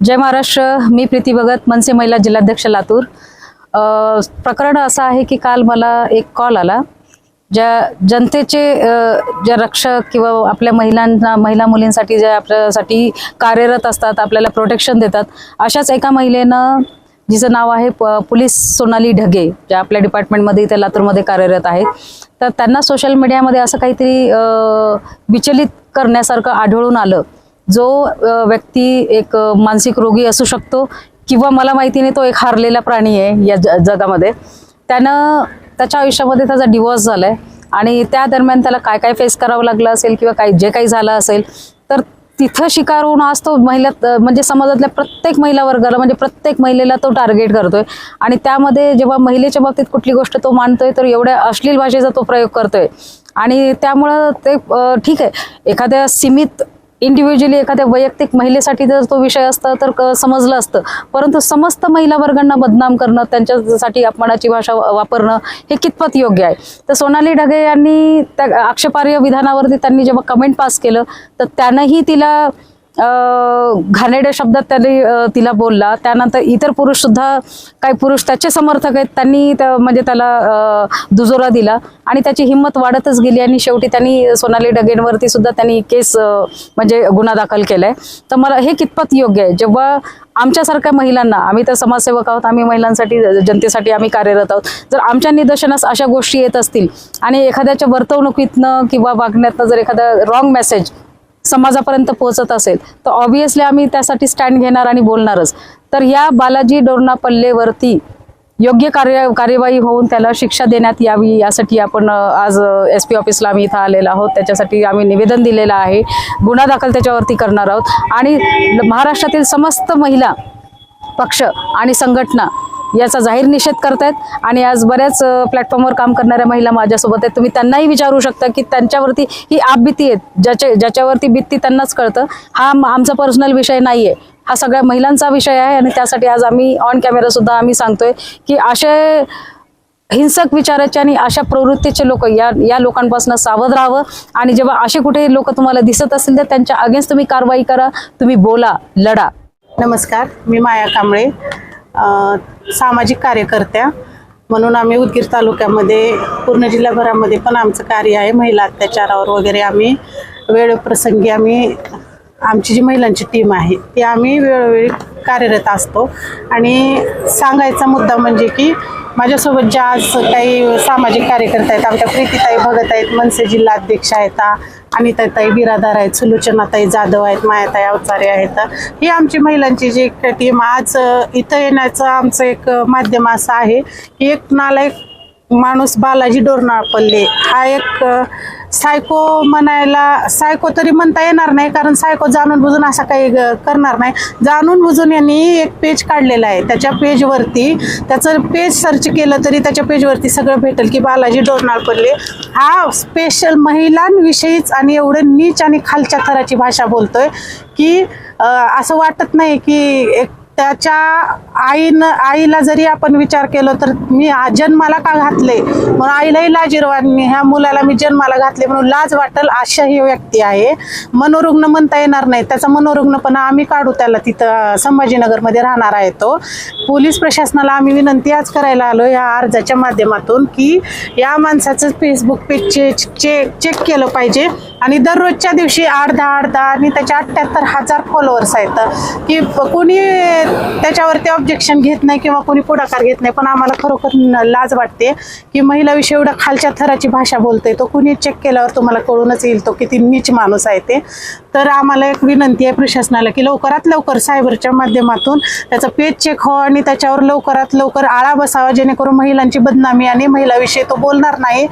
जय महाराष्ट्र मी प्रीती भगत मनसे महिला जिल्हाध्यक्ष लातूर. प्रकरण असं आहे की काल मला एक कॉल आला ज्या जनतेचे ज्या रक्षक किंवा आपल्या महिलांना महिला मुलींसाठी ज्या आपल्यासाठी कार्यरत असतात आपल्याला प्रोटेक्शन देतात अशाच एका महिलेनं जिचं नाव आहे प पोलीस सोनाली ढगे ज्या आपल्या डिपार्टमेंटमध्ये इथे लातूरमध्ये कार्यरत आहेत तर त्यांना सोशल मीडियामध्ये असं काहीतरी विचलित करण्यासारखं आढळून आलं. जो व्यक्ती एक मानसिक रोगी असू शकतो किंवा मला माहिती नाही तो एक हारलेला प्राणी आहे या ज जगामध्ये त्यानं त्याच्या आयुष्यामध्ये त्याचा डिवोर्स आहे आणि त्या दरम्यान त्याला काय काय फेस करावं लागलं असेल किंवा काय जे काही झालं असेल तर तिथं शिकार होऊन आज तो महिला म्हणजे समाजातल्या प्रत्येक महिला वर्गाला म्हणजे प्रत्येक महिलेला तो टार्गेट करतोय. आणि त्यामध्ये जेव्हा महिलेच्या बाबतीत कुठली गोष्ट तो मानतोय तर एवढ्या अश्लील भाषेचा तो प्रयोग करतोय. आणि त्यामुळं ते ठीक आहे. एखाद्या सीमित इंडिव्हिज्युअली एखाद्या वैयक्तिक महिलेसाठी जर तो विषय असता तर क- समजलं असतं. परंतु समस्त महिला वर्गांना बदनाम करणं त्यांच्यासाठी अपमानाची भाषा वापरणं हे कितपत योग्य आहे? तर सोनाली ढगे यांनी त्या आक्षेपार्ह विधानावरती त्यांनी जेव्हा कमेंट पास केलं तर त्यानंही तिला घाणेड्या घाणेरड्या शब्दात त्यांनी तिला बोलला. त्यानंतर इतर पुरुष सुद्धा काही पुरुष त्याचे समर्थक आहेत त्यांनी त्या- म्हणजे त्याला दुजोरा दिला. आणि त्याची हिंमत वाढतच गेली आणि शेवटी त्यांनी सोनाली डगेंवरती सुद्धा त्यांनी केस म्हणजे गुन्हा दाखल केलाय. तर मला हे कितपत योग्य आहे? जेव्हा आमच्यासारख्या महिलांना आम्ही तर समाजसेवक आहोत आम्ही महिलांसाठी जनतेसाठी आम्ही कार्यरत आहोत. जर आमच्या निदर्शनास अशा गोष्टी येत असतील आणि एखाद्याच्या वर्तवणुकीतनं किंवा वागण्यातनं जर एखादा रॉंग मेसेज समाजापर्यंत पोहोचत असेल तर ऑब्विसली आम्ही त्यासाठी स्टँड घेणार आणि बोलणारच. तर या बालाजी डोरणा पल्लेवरती योग्य कार्य कार्यवाही होऊन त्याला शिक्षा देण्यात यावी यासाठी आपण आज एस पी ऑफिसला आम्ही इथं आलेलो आहोत. त्याच्यासाठी आम्ही निवेदन दिलेलं आहे. गुन्हा दाखल त्याच्यावरती करणार आहोत. आणि महाराष्ट्रातील समस्त महिला पक्ष आणि संघटना याचा जाहीर निषेध करतायत. आणि आज बऱ्याच प्लॅटफॉर्मवर काम करणाऱ्या महिला माझ्यासोबत आहेत. तुम्ही त्यांनाही विचारू शकता की त्यांच्यावरती ही आपभीती आहेत. ज्याच्या ज्याच्यावरती भीती त्यांनाच कळतं. हा आमचा पर्सनल विषय नाही आहे हा सगळ्या महिलांचा विषय आहे आणि त्यासाठी आज आम्ही ऑन कॅमेरा सुद्धा आम्ही सांगतोय की असे हिंसक विचाराचे आणि अशा प्रवृत्तीचे लोक या या लोकांपासून सावध राहावं. आणि जेव्हा असे कुठे लोक तुम्हाला दिसत असतील तर त्यांच्या अगेन्स्ट तुम्ही कारवाई करा. तुम्ही बोला लढा. नमस्कार. मी माया कांबळे. सामाजिक कार्यकर्त्या. म्हणून आम्ही उदगीर तालुक्यामध्ये पूर्ण जिल्हाभरामध्ये पण आमचं कार्य आहे. महिला अत्याचारावर वगैरे आम्ही वेळप्रसंगी आम्ही आमची जी महिलांची टीम आहे ती आम्ही वेळोवेळी कार्यरत असतो. आणि सांगायचा मुद्दा म्हणजे की माझ्यासोबत ज्या आज काही सामाजिक कार्यकर्ते आहेत आमच्या प्रीतीताई भगत आहेत मनसे जिल्हा अध्यक्ष आहेत आणि त्याताई बिरादार आहेत सुलोचनाताई जाधव आहेत मायाताई अवचारे आहेत. ही आमची महिलांची जी एक टीम आज इथं येण्याचं आमचं एक माध्यम असं आहे की एक नालायक माणूस बालाजी डोरनाळपल्ले. हा एक सायको म्हणायला सायको तरी म्हणता येणार नाही कारण सायको जाणून बुजून असा काही करणार नाही. जाणून बुजून यांनी एक पेज काढलेलं आहे. त्याच्या पेजवरती त्याचं पेज सर्च केलं तरी त्याच्या पेजवरती सगळं भेटेल की बालाजी डोरनाळपल्ले हा स्पेशल महिलांविषयीच आणि एवढं नीच आणि खालच्या थराची भाषा बोलतोय की असं वाटत नाही की एक त्याच्या आईनं आईला जरी आपण विचार केलो तर मी जन्माला का घातले? म्हणून आईलाही लाजीरवानी ह्या मुलाला मी जन्माला घातले म्हणून लाज वाटेल अशा ही व्यक्ती आहे. मनोरुग्ण म्हणता येणार नाही. त्याचा मनोरुग्णपणा आम्ही काढू त्याला तिथं संभाजीनगरमध्ये राहणार आहे तो. पोलीस प्रशासनाला आम्ही विनंती आज करायला आलो या अर्जाच्या माध्यमातून की या माणसाचं फेसबुक पेज चेक चेक केलं पाहिजे. आणि दररोजच्या दिवशी आठ दहा आठ दहा आणि त्याच्या अठ्ठ्याहत्तर हजार फॉलोअर्स आहेत. की कोणी त्याच्यावरती ऑब्जेक्शन घेत नाही किंवा कोणी पुढाकार घेत नाही पण आम्हाला खरोखर लाज वाटते की महिलाविषयी एवढा खालच्या थराची भाषा बोलते तो कुणी चेक केल्यावर तुम्हाला कळूनच येईल तो किती नीच माणूस आहे ते. तर आम्हाला एक विनंती आहे प्रशासनाला की लवकरात लवकर सायबरच्या माध्यमातून त्याचं पेज चेक हो आणि त्याच्यावर लवकरात लवकर आळा बसावा जेणेकरून महिलांची बदनामी आणि महिलाविषयी तो बोलणार नाही.